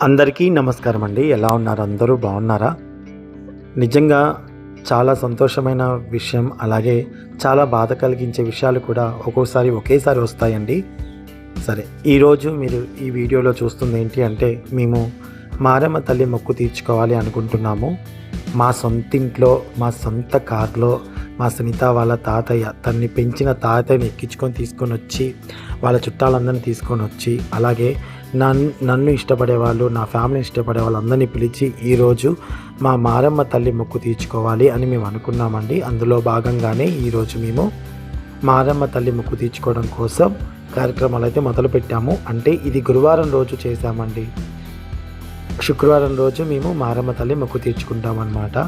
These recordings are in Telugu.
అందరికీ నమస్కారం అండి ఎలా ఉన్నారు? అందరూ బాగున్నారా? నిజంగా చాలా సంతోషమైన విషయం అలాగే చాలా బాధ కలిగించే విషయాలు కూడా ఒక్కోసారి ఒకేసారి వస్తాయండి. సరే ఈరోజు మీరు ఈ వీడియోలో చూస్తుంది ఏంటి అంటే మేము మారమ్మ తల్లి మొక్కు తీర్చుకోవాలి అనుకుంటున్నాము. మా సొంతింట్లో మా సొంత కార్లో మా సునీత వాళ్ళ తాతయ్య తన్ని పెంచిన తాతయ్యని ఎక్కించుకొని తీసుకొని వచ్చి వాళ్ళ చుట్టాలందరిని తీసుకొని వచ్చి అలాగే నన్ను నన్ను ఇష్టపడేవాళ్ళు నా ఫ్యామిలీని ఇష్టపడే వాళ్ళు అందరినీ పిలిచి ఈరోజు మా మారమ్మ తల్లి మొక్కు తీర్చుకోవాలి అని మేము అనుకున్నామండి. అందులో భాగంగానే ఈరోజు మేము మారమ్మ తల్లి మొక్కు తీర్చుకోవడం కోసం కార్యక్రమాలు అయితే మొదలుపెట్టాము అంటే ఇది గురువారం రోజు చేశామండి. శుక్రవారం రోజు మేము మారమ్మ తల్లి మొక్కు తీర్చుకుంటామన్నమాట.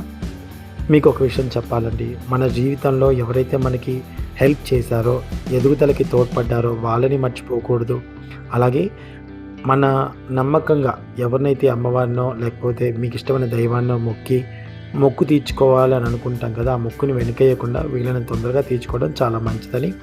మీకు ఒక విషయం చెప్పాలండి. మన జీవితంలో ఎవరైతే మనకి హెల్ప్ చేశారో ఎదుగుదలకి తోడ్పడ్డారో వాళ్ళని మర్చిపోకూడదు. అలాగే మన నమ్మకంగా ఎవరినైతే అమ్మవారినో లేకపోతే మీకు ఇష్టమైన దైవాన్నో మొక్కి మొక్కు తీర్చుకోవాలని అనుకుంటాం కదా ఆ మొక్కుని వెనుకేయకుండా వీళ్ళని తొందరగా తీర్చుకోవడం చాలా మంచిదని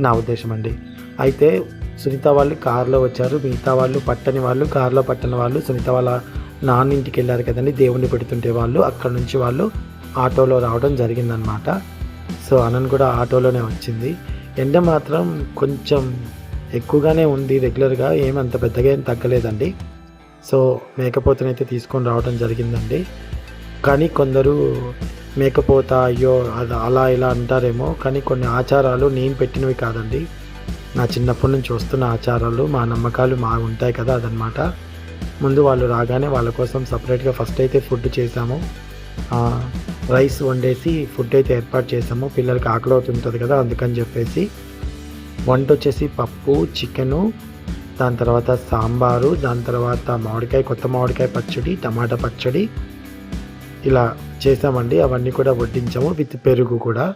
నా ఉద్దేశం అండి. అయితే సునీత వాళ్ళు కారులో వచ్చారు. మిగతా వాళ్ళు పట్టని వాళ్ళు కారులో పట్టని వాళ్ళు సునీత వాళ్ళ నాన్న ఇంటికి వెళ్ళారు కదండి. దేవుణ్ణి పెడుతుంటే వాళ్ళు అక్కడ నుంచి వాళ్ళు ఆటోలో రావడం జరిగిందనమాట సో అనన్ కూడా ఆటోలోనే వచ్చింది. ఎండ మాత్రం కొంచెం ఎక్కువగానే ఉంది రెగ్యులర్గా ఏమంత పెద్దగా ఏం తగ్గలేదండి. సో మేకపోతనైతే తీసుకొని రావడం జరిగిందండి. కానీ కొందరు మేకపోత అయ్యో అది అలా ఇలా అంటారేమో కానీ కొన్ని ఆచారాలు నేను పెట్టినవి కాదండి. నా చిన్నప్పటి నుంచి వస్తున్న ఆచారాలు మా నమ్మకాలు మా ఉంటాయి కదా అదనమాట ముందు వాళ్ళు రాగానే వాళ్ళ కోసం సపరేట్గా ఫస్ట్ అయితే ఫుడ్ చేసాము రైస్ వండేసి ఫుడ్ అయితే ఏర్పాటు చేసాము పిల్లలకి ఆకలి అవుతుంటుంది కదా అందుకని చెప్పేసి వంట వచ్చేసి పప్పు చికెను దాని తర్వాత సాంబారు దాని తర్వాత మామిడికాయ కొత్త మామిడికాయ పచ్చడి టమాటా పచ్చడి. ఇలా చేసామండి. అవన్నీ కూడా వడ్డించాము విత్ పెరుగు కూడా.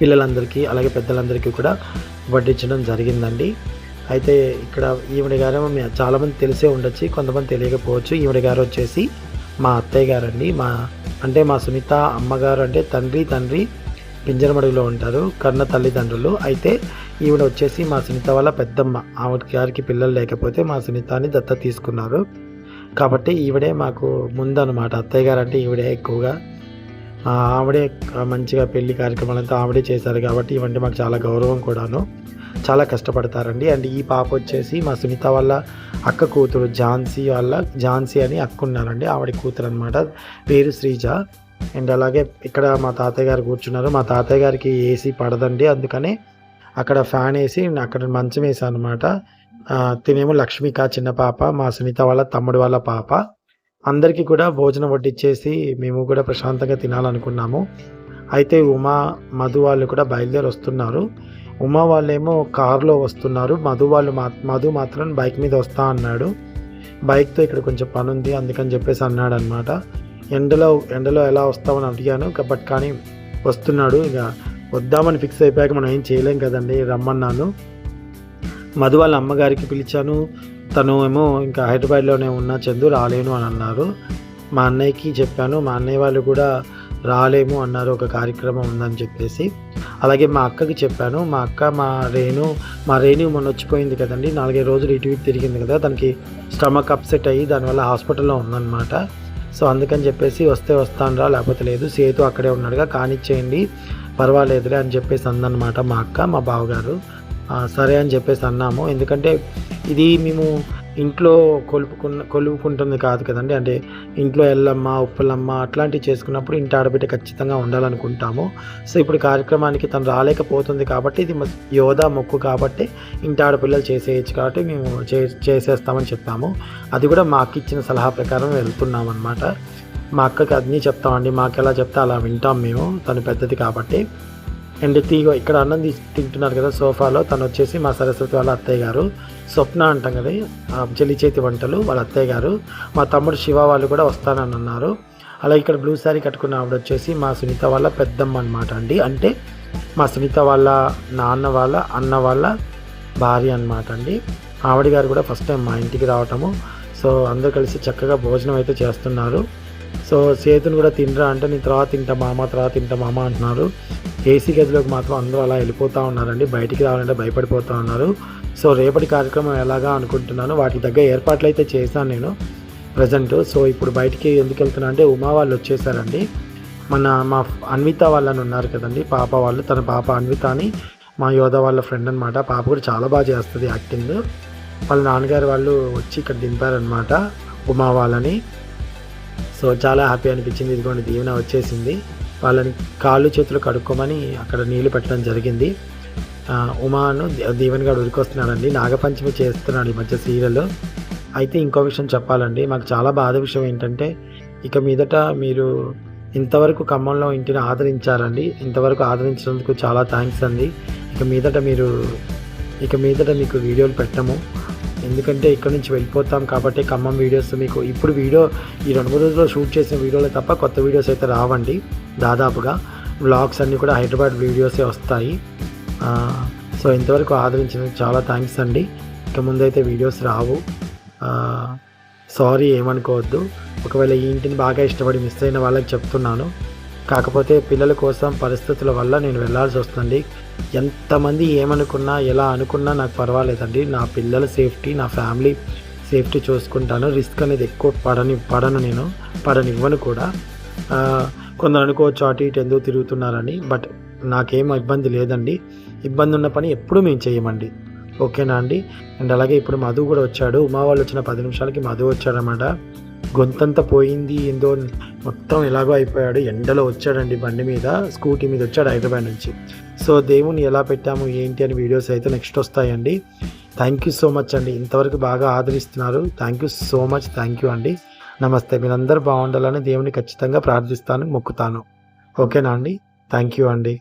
పిల్లలందరికీ అలాగే పెద్దలందరికీ కూడా వడ్డించడం జరిగిందండి. అయితే ఇక్కడ ఈవిడ గారు చాలామంది తెలిసే ఉండొచ్చు కొంతమంది తెలియకపోవచ్చు. ఈవిడ గారు వచ్చేసి మా అత్తయ్య గారండి. మా అంటే మా సునీత అమ్మగారు అంటే తండ్రి తండ్రి పింజరమడుగులో ఉంటారు. కన్న తల్లిదండ్రులు. అయితే ఈవిడ వచ్చేసి మా సునీత వాళ్ళ పెద్దమ్మ. ఆవిడ గారికి పిల్లలు లేకపోతే మా సునీతాన్ని దత్త తీసుకున్నారు. కాబట్టి ఈవిడే మాకు ముందనమాట అత్తయ్య గారు అంటే ఈవిడే ఎక్కువగా. ఆవిడే మంచిగా పెళ్ళి కార్యక్రమాలంతా ఆవిడే చేశారు కాబట్టి ఇవంటే మాకు చాలా గౌరవం కూడాను. చాలా కష్టపడతారండి. అండ్ ఈ పాప వచ్చేసి మా సునీత వాళ్ళ అక్క కూతురు ఝాన్సీ వాళ్ళ ఝాన్సీ అని అక్క ఉన్నారండి. ఆవిడ కూతురు అనమాట పేరు శ్రీజ. అండ్ అలాగే ఇక్కడ మా తాతయ్య గారు కూర్చున్నారు. మా తాతయ్య గారికి ఏసీ పడదండి. అందుకని అక్కడ ఫ్యాన్ వేసి అక్కడ మంచం వేసాను అనమాట తినేమో లక్ష్మిక చిన్న పాప మా సునీత వాళ్ళ తమ్ముడు వాళ్ళ పాప. అందరికీ కూడా భోజనం వడ్డిచ్చేసి మేము కూడా ప్రశాంతంగా తినాలనుకున్నాము. అయితే ఉమా మధు వాళ్ళు కూడా బయలుదేరి వస్తున్నారు. ఉమా వాళ్ళేమో కారులో వస్తున్నారు. మధు వాళ్ళు మా మధు మాత్రం బైక్ మీద వస్తా అన్నాడు. బైక్తో ఇక్కడ కొంచెం పని ఉంది అందుకని చెప్పేసి అన్నాడు అనమాట ఎండలో ఎండలో ఎలా వస్తామని అడిగాను. బట్ కానీ వస్తున్నాడు. ఇక వద్దామని ఫిక్స్ అయిపోయాక మనం ఏం చేయలేం కదండి రమ్మన్నాను. మధు వాళ్ళ అమ్మగారికి పిలిచాను. తను ఏమో ఇంకా హైదరాబాద్లోనే ఉన్న చందు రాలేను అని అన్నారు. మా అన్నయ్యకి చెప్పాను. మా అన్నయ్య వాళ్ళు కూడా రాలేము అన్నారు. ఒక కార్యక్రమం ఉందని చెప్పేసి. అలాగే మా అక్కకి చెప్పాను. మా అక్క మా రేణు మా రేణు మొన్న వచ్చిపోయింది కదండి. నాలుగైదు రోజులు ఇటు ఇటు తిరిగింది కదా. తనకి స్టమక్ అప్సెట్ అయ్యి దానివల్ల హాస్పిటల్లో ఉందన్నమాట. సో అందుకని చెప్పేసి వస్తే వస్తానరా లేకపోతే లేదు. సేతు అక్కడే ఉన్నాడుగా కానిచ్చేయండి. పర్వాలేదులే అని చెప్పేసి అందనమాట మా అక్క మా బావగారు. సరే అని చెప్పేసి అన్నాము. ఎందుకంటే ఇది మేము ఇంట్లో కొలుపుకున్న కొలుపుకుంటుంది కాదు కదండి. అంటే ఇంట్లో ఎల్లమ్మ ఉప్పలమ్మ అట్లాంటివి చేసుకున్నప్పుడు ఇంటి ఆడబిడ్డ ఖచ్చితంగా ఉండాలనుకుంటాము. సో ఇప్పుడు కార్యక్రమానికి తను రాలేకపోతుంది కాబట్టి ఇది యోధా మొక్కు కాబట్టి ఇంటి ఆడపిల్లలు చేసేయచ్చు కాబట్టి మేము చే చేసేస్తామని చెప్పాము. అది కూడా మా అక్క ఇచ్చిన సలహా ప్రకారం వెళ్తున్నాం అనమాట మా అక్కకి అన్నీ చెప్తామండి. మాకు ఎలా చెప్తే అలా వింటాం మేము. తను పెద్దది కాబట్టి. అండ్ తీగో ఇక్కడ అన్నం తీసి తింటున్నారు కదా సోఫాలో తను వచ్చేసి మా సరస్వతి వాళ్ళ అత్తయ్య గారు. స్వప్న అంటాం కదా చెల్లి చేతి వంటలు వాళ్ళ అత్తయ్య గారు. మా తమ్ముడు శివ వాళ్ళు కూడా వస్తానని అన్నారు. అలా ఇక్కడ బ్లూ శారీ కట్టుకున్న ఆవిడ వచ్చేసి మా సునీత వాళ్ళ పెద్దమ్మ అనమాట అండి. అంటే మా సునీత వాళ్ళ నాన్న వాళ్ళ అన్న వాళ్ళ భార్య అనమాట అండి. ఆవిడ గారు కూడా ఫస్ట్ టైం మా ఇంటికి రావటము. సో అందరు కలిసి చక్కగా భోజనం అయితే చేస్తున్నారు. సో సేతుని కూడా తినరా అంటే నేను తర్వాత తింటా మామ తర్వాత తింటా మామ అంటున్నారు. ఏసీ గదిలోకి మాత్రం అందరూ అలా వెళ్ళిపోతూ ఉన్నారండి. బయటికి రావాలంటే భయపడిపోతూ ఉన్నారు. సో రేపటి కార్యక్రమం ఎలాగా అనుకుంటున్నాను వాటికి తగ్గ ఏర్పాట్లు అయితే చేశాను నేను ప్రజెంట్. సో ఇప్పుడు బయటికి ఎందుకు వెళ్తున్నా అంటే ఉమా వాళ్ళు వచ్చేసారండి. మన మా అన్విత వాళ్ళని ఉన్నారు కదండి పాప వాళ్ళు. తన పాప అన్విత అని మా యోధ వాళ్ళ ఫ్రెండ్ అనమాట పాప కూడా చాలా బాగా చేస్తుంది యాక్టింగ్. వాళ్ళ నాన్నగారు వాళ్ళు వచ్చి ఇక్కడ దింపారనమాట ఉమా వాళ్ళని. సో చాలా హ్యాపీ అనిపించింది. ఇదిగోండి దీవెన వచ్చేసింది. వాళ్ళని కాళ్ళు చేతులు కడుక్కోమని అక్కడ నీళ్ళు పెట్టడం జరిగింది. ఉమాను దీవెన్ గారు ఉరికొస్తున్నాడండి. నాగపంచమి చేస్తున్నాడు ఈ మధ్య సీరియల్ అయితే ఇంకో విషయం చెప్పాలండి. మాకు చాలా బాధ విషయం ఏంటంటే ఇక మీదట మీరు ఇంతవరకు ఖమ్మంలో ఇంటిని ఆదరించారండి. ఇంతవరకు ఆదరించినందుకు చాలా థ్యాంక్స్ అండి. ఇక మీదట మీరు ఇక మీదట మీకు వీడియోలు పెట్టము. ఎందుకంటే ఇక్కడ నుంచి వెళ్ళిపోతాం కాబట్టి ఖమ్మం వీడియోస్ మీకు ఇప్పుడు వీడియో ఈ రెండు మూడు రోజుల్లో షూట్ చేసిన వీడియోలే తప్ప కొత్త వీడియోస్ అయితే రావండి. దాదాపుగా వ్లాగ్స్ అన్నీ కూడా హైదరాబాద్ వీడియోసే వస్తాయి. సో ఇంతవరకు ఆదరించినందుకు చాలా థ్యాంక్స్ అండి. ఇక ముందైతే వీడియోస్ రావు. సారీ ఏమనుకోవద్దు. ఒకవేళ ఈ ఇంటిని బాగా ఇష్టపడి మిస్ అయిన వాళ్ళకి చెప్తున్నాను. కాకపోతే పిల్లల కోసం పరిస్థితుల వల్ల నేను వెళ్ళాల్సి వస్తుంది. ఎంతమంది ఏమనుకున్నా ఎలా అనుకున్నా నాకు పర్వాలేదండి. నా పిల్లల సేఫ్టీ నా ఫ్యామిలీ సేఫ్టీ చూసుకుంటాను. రిస్క్ అనేది ఎక్కువ పడని పడను నేను పడనివ్వను కూడా. కొందరు అనుకోవచ్చు అటు ఇటు ఎందుకు తిరుగుతున్నారని బట్ నాకేం ఇబ్బంది లేదండి. ఇబ్బంది ఉన్న పని ఎప్పుడూ మేము చేయమండి. ఓకేనా అండి? అండ్ అలాగే ఇప్పుడు మధు కూడా వచ్చాడు. ఉమా వాళ్ళు వచ్చిన పది నిమిషాలకి మధు వచ్చాడనమాట గొంతంతా పోయింది ఏందో మొత్తం ఎలాగో అయిపోయాడు. ఎండలో వచ్చాడండి బండి మీద స్కూటీ మీద వచ్చాడు హైదరాబాద్ నుంచి. సో దేవుని ఎలా పెట్టాము ఏంటి అని వీడియోస్ అయితే నెక్స్ట్ వస్తాయండి. థ్యాంక్ యూ సో మచ్ అండి. ఇంతవరకు బాగా ఆదరిస్తున్నారు. Thank you so much thank you అండి. నమస్తే. మీరందరూ బాగుండాలని దేవుని ఖచ్చితంగా ప్రార్థిస్తాను మొక్కుతాను. ఓకేనా అండి? థ్యాంక్ యూ అండి.